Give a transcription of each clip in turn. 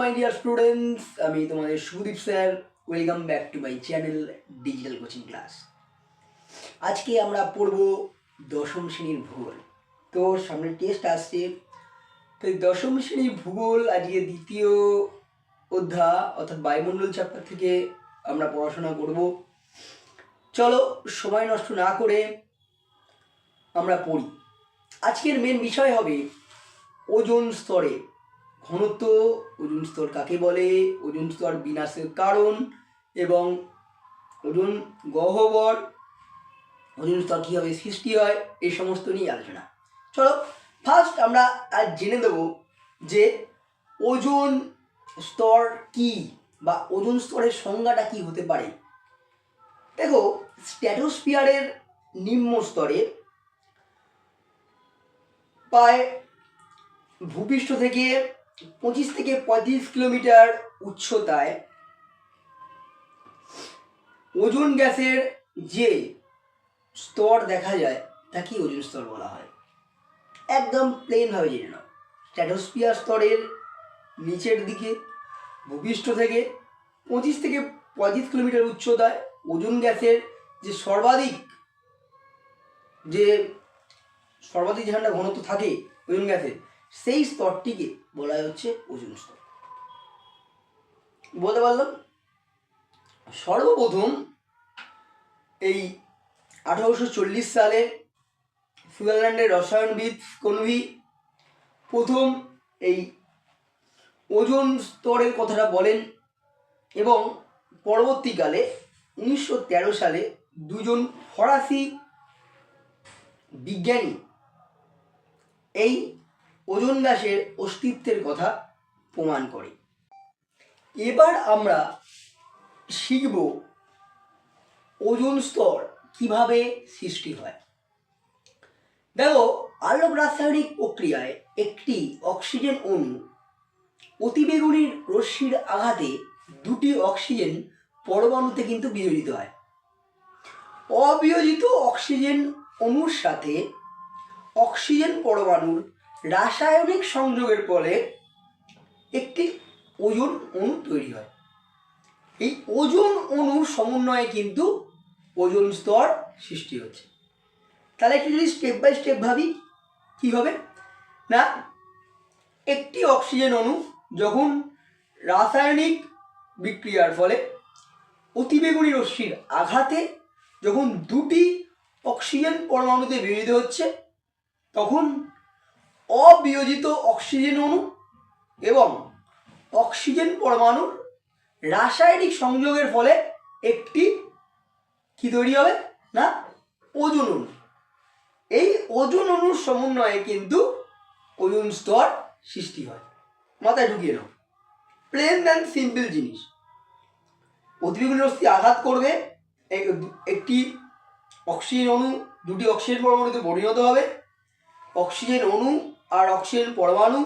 My dear students আমি তোমাদের Sudip sir. Welcome back to my channel digital coaching class আজকে আমরা পড়ব দশম শ্রেণির ভূগোল। তো সামনে টেস্ট আসছে। তো দশম শ্রেণির ভূগোল আজকে দ্বিতীয় অধ্যায়, অর্থাৎ বায়ুমণ্ডল চ্যাপ্টার থেকে আমরা পড়াশোনা করব। চলো, সময় নষ্ট না করে আমরা পড়ি। আজকের মেন বিষয় হবে ওজোন স্তরে। ঘনত্ব, ওজন স্তর কাকে বলে? ওজন স্তর বিনাশের কারণ এবং ওজন গহ্বর, ওজন স্তর কীভাবে সৃষ্টি হয়? এই সমস্ত নিয়ে আলোচনা। চলো ফার্স্ট আমরা আজ জেনে দেব যে ওজন স্তর কি বা ওজন স্তরের সংজ্ঞাটা কি হতে পারে। দেখো স্ট্যাটোস্ফিয়ারের নিম্ন স্তরে প্রায় ভূপৃষ্ঠ থেকে পঁচিশ থেকে পঁয়ত্রিশ কিলোমিটার উচ্চতায় ওজোন গ্যাসের যে স্তর দেখা যায়, তাকে ওজোন স্তর বলা হয়। একদম প্লেনভাবে জেনে নাও। স্ট্র্যাটোস্ফিয়ার স্তরের নিচের দিকে, ভূপৃষ্ঠ থেকে পঁচিশ থেকে পঁয়ত্রিশ কিলোমিটার উচ্চতায় ওজোন গ্যাসের যে সর্বাধিক যে সর্বাধিক যেখানটা ঘনত্ব থাকে ওজোন গ্যাসের সেই স্তরটিকে বলা হচ্ছে ওজন স্তর। বলতে পারলাম? সর্বপ্রথম এই আঠারোশো চল্লিশ সালে সুইজারল্যান্ডের রসায়নবিদ কনভি প্রথম এই ওজন স্তরের কথাটা বলেন এবং পরবর্তীকালে উনিশশো তেরো সালে দুজন ফরাসি বিজ্ঞানী এই ওজোন গ্যাসের অস্তিত্বের কথা প্রমাণ করে। এবার আমরা শিখব ওজন স্তর কীভাবে সৃষ্টি হয়। দেখো, আলোক রাসায়নিক প্রক্রিয়ায় একটি অক্সিজেন অণু অতিবেগুনির রশ্মির আঘাতে দুটি অক্সিজেন পরমাণুতে কিন্তু বিয়োজিত হয়। অবিয়োজিত অক্সিজেন অণুর সাথে অক্সিজেন পরমাণুর রাসায়নিক সংযোগের ফলে একটি ওজন অণু তৈরি হয়। এই ওজন অণুর সমন্বয়ে কিন্তু ওজন স্তর সৃষ্টি হচ্ছে। তাহলে একটু যদি স্টেপ বাই স্টেপ ভাবি, কী হবে? না, একটি অক্সিজেন অণু যখন রাসায়নিক বিক্রিয়ার ফলে অতিবেগুনি রশ্মির আঘাতে যখন দুটি অক্সিজেন পরমাণুতে বিভেদ হচ্ছে, তখন অবিয়োজিত অক্সিজেন অণু এবং অক্সিজেন পরমাণুর রাসায়নিক সংযোগের ফলে একটি কি তৈরি হবে? না, ওজন অণু। এই ওজন অণুর সমন্বয়ে কিন্তু ওজন স্তর সৃষ্টি হয়। মাথায় ঢুকিয়ে নাও। প্লেন অ্যান্ড সিম্পল জিনিস। রশ্মি আঘাত করবে, এক- একটি অক্সিজেন অণু, দুটি অক্সিজেন পরমাণুতে পরিণত হবে। অক্সিজেন অণু আর অক্সিজেন পরমাণু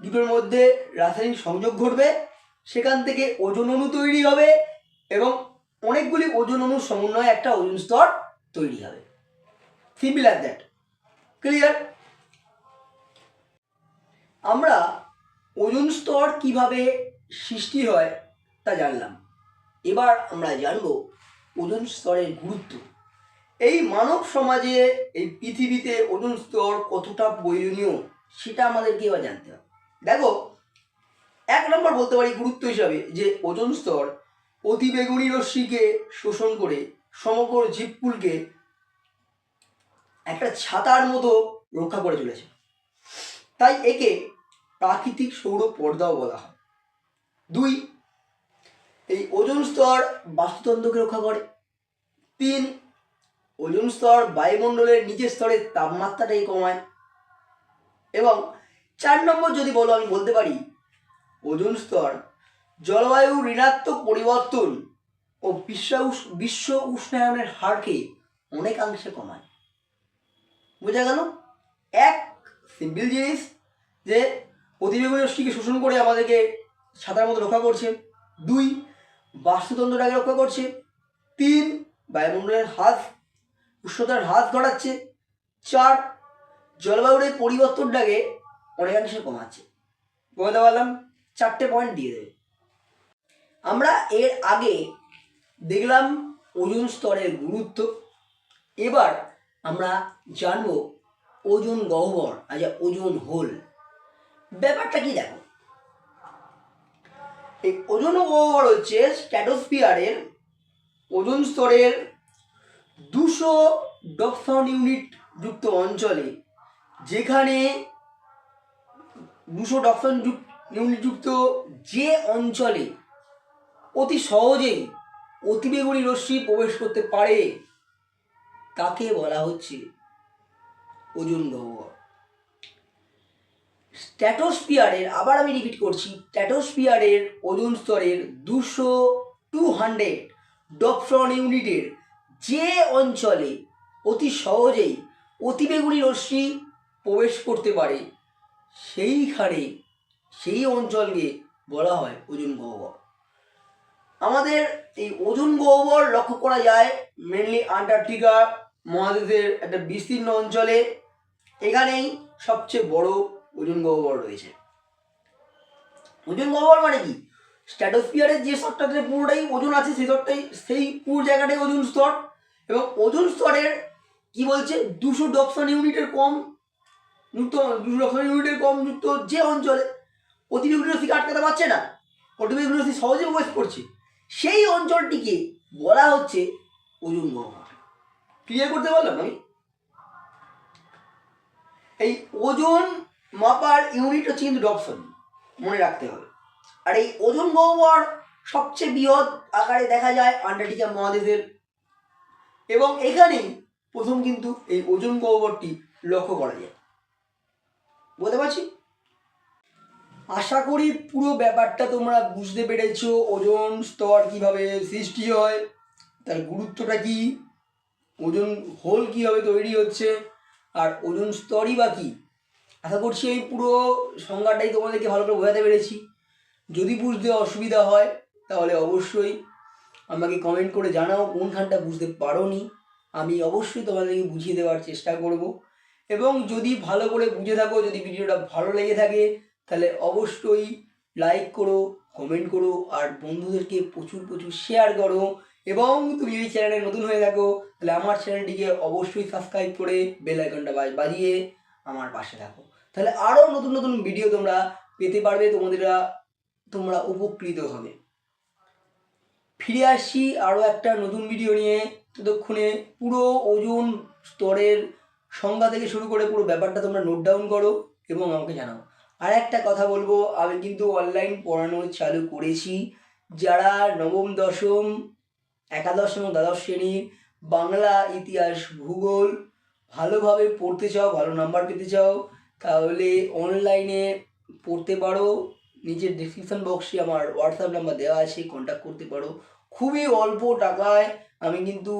দুটোর মধ্যে রাসায়নিক সংযোগ ঘটবে। সেখান থেকে ওজন অণু তৈরি হবে এবং অনেকগুলি ওজন অণুর সমন্বয়ে একটা ওজন স্তর তৈরি হবে। সিম্পল অ্যাজ দ্যাট ক্লিয়ার আমরা ওজন স্তর কীভাবে সৃষ্টি হয় তা জানলাম। এবার আমরা জানব ওজন স্তরের গুরুত্ব। এই মানব সমাজে এই পৃথিবীতে ওজন স্তর কতটা প্রয়োজনীয়, সেটা আমাদেরকে এবার জানতে হবে। দেখো, এক নম্বর বলতে পারি গুরুত্ব হিসাবে যে ওজন স্তর অতিবেগুনি রশ্মিকে শোষণ করে সমগ্র জীবকুলকে একটা ছাতার মতো রক্ষা করে চলেছে। তাই একে প্রাকৃতিক সৌর পর্দাও বলা হয়। দুই, এই ওজন স্তর বাস্তুতন্ত্রকে রক্ষা করে। তিন ওজন স্তর বায়ুমণ্ডলের নিচের স্তরের তাপমাত্রাটাই কমায়। এবং চার নম্বর যদি বলো আমি বলতে পারি, ওজন স্তর জলবায়ু ঋণাত্মক পরিবর্তন ও বিশ্ব বিশ্ব উষ্ণায়নের হারকে অনেকাংশে কমায়। বোঝা গেল? এক সিম্পল জিনিস যে অতিবেগুনি রশ্মিকে শোষণ করে আমাদেরকে সাঁতার মতো রক্ষা করছে। দুই, বাস্তুতন্ত্রটাকে রক্ষা করছে। তিন, বায়ুমণ্ডলের হ্রাস উষ্ণতার হ্রাস ঘটাচ্ছে। চার, জলবায়ুর এই পরিবর্তনটাকে অনেকাংশে কমাচ্ছে। বলতে পারলাম চারটে পয়েন্ট দিয়ে দেবে। আমরা এর আগে দেখলাম ওজন স্তরের গুরুত্ব। এবার আমরা জানব ওজন গহ্বর আচ্ছা ওজন হোল। ব্যাপারটা কি দেখো? এই ওজন গহ্বর হচ্ছে স্ট্যাটোস্ফিয়ারের ওজন স্তরের দুশো ডপসন ইউনিট যুক্ত অঞ্চলে, যেখানে দুশো ডপসন ইউনিট যুক্ত যে অঞ্চলে অতি সহজেই অতিবেগুনি রশ্মি প্রবেশ করতে পারে, তাকে বলা হচ্ছে ওজন গহ্বর। স্ট্যাটোস্ফিয়ারের, আবার আমি রিপিট করছি, স্ট্যাটোস্ফিয়ারের ওজন স্তরের দুশো টু হান্ড্রেড ডপসন ইউনিটের যে অঞ্চলে অতি সহজেই অতিবেগুনি রশ্মি প্রবেশ করতে পারে, সেইখানে, সেই অঞ্চলকে বলা হয় ওজন গহ্বর। আমাদের এই ওজন গহ্বর লক্ষ্য করা যায় মেনলি আন্টার্কটিকা মহাদেশের একটা বিস্তীর্ণ অঞ্চলে। এখানেই সবচেয়ে বড় ওজন গহ্বর রয়েছে। ওজন গহ্বর মানে কি? স্ট্যাটোস্ফিয়ারের যে স্তরটাতে পুরোটাই ওজন আছে, সেই স্তরটাই, সেই পুরো জায়গাটাই ওজন স্তর। এবং ওজন স্তরের, কি বলছে, দুশো ডপসন ইউনিটের কম যুক্ত দুশো ডপসন ইউনিটের কম যুক্ত যে অঞ্চলে অতিবেগুনি রশ্মিকে আটকাতে পারছে না অতিবেগুনি রশ্মি সহজে প্রবেশ করছে, সেই অঞ্চলটিকে বলা হচ্ছে ওজন গহ্বর ক্লিয়ার করতে পারলাম আমি? এই ওজন মাপার ইউনিট হচ্ছে কিন্তু ডপসন মনে রাখতে হবে। আর এই ওজন গহ্বর সবচেয়ে বৃহৎ আকারে দেখা যায় আন্টার্কটিকা মহাদেশের এবং এখানেই প্রথম কিন্তু এই ওজন গহ্বরটি লক্ষ্য করা যায়। বুঝতে পারছি? আশা করি পুরো ব্যাপারটা তোমরা বুঝতে পেরেছ, ওজন স্তর কীভাবে সৃষ্টি হয়, তার গুরুত্বটা কি, ওজন হোল কীভাবে তৈরি হচ্ছে, আর ওজন স্তরই বা কী। আশা করছি এই পুরো সংজ্ঞাটাই তোমাদেরকে ভালো করে বোঝাতে পেরেছি। যদি বুঝতে অসুবিধা হয়, তাহলে অবশ্যই আমাকে কমেন্ট করে জানাও কোনখানটা বুঝতে পারোনি। আমি অবশ্যই তোমাদেরকে বুঝিয়ে দেওয়ার চেষ্টা করব। এবং যদি ভালো করে বুঝে থাকো, যদি ভিডিওটা ভালো লেগে থাকে, তাহলে অবশ্যই লাইক করো কমেন্ট করো, আর বন্ধুদেরকে প্রচুর প্রচুর শেয়ার করো। এবং তুমি এই চ্যানেলে নতুন হয়ে থাকো, তাহলে আমার চ্যানেলটিকে অবশ্যই সাবস্ক্রাইব করে বেল আইকনটা বাজিয়ে আমার পাশে থাকো। তাহলে আরও নতুন নতুন ভিডিও তোমরা পেতে পারবে, তোমাদের তোমরা উপকৃত হবে। ফিরে আসছি আরও একটা নতুন ভিডিও নিয়ে। ততক্ষণে পুরো ওজন স্তরের সংজ্ঞা থেকে শুরু করে পুরো ব্যাপারটা তোমরা নোট ডাউন করো এবং আমাকে জানাও। আর একটা কথা বলব, আমি কিন্তু অনলাইন পড়ানো চালু করেছি। যারা নবম, দশম, একাদশ এবং দ্বাদশ শ্রেণির বাংলা ইতিহাস, ভূগোল ভালোভাবে পড়তে চাও, ভালো নাম্বার পেতে চাও, তাহলে অনলাইনে পড়তে পারো। নিচের ডিসক্রিপশন বক্সে আমার হোয়াটসঅ্যাপ নাম্বার দেওয়া আছে কন্ট্যাক্ট করতে পারো। খুবই অল্প টাকায় আমি কিন্তু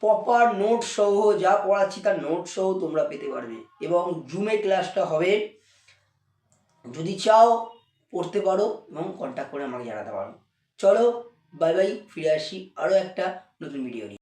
প্রপার নোট সহ যা পড়াচ্ছি তার নোট সহ তোমরা পেতে পারবে। এবং জুমে ক্লাসটা হবে। যদি চাও পড়তে পারো এবং কন্ট্যাক্ট করে আমাকে জানাতে পারো। চলো বাই বাই ফিরে আসি আরও একটা নতুন ভিডিও নিয়ে।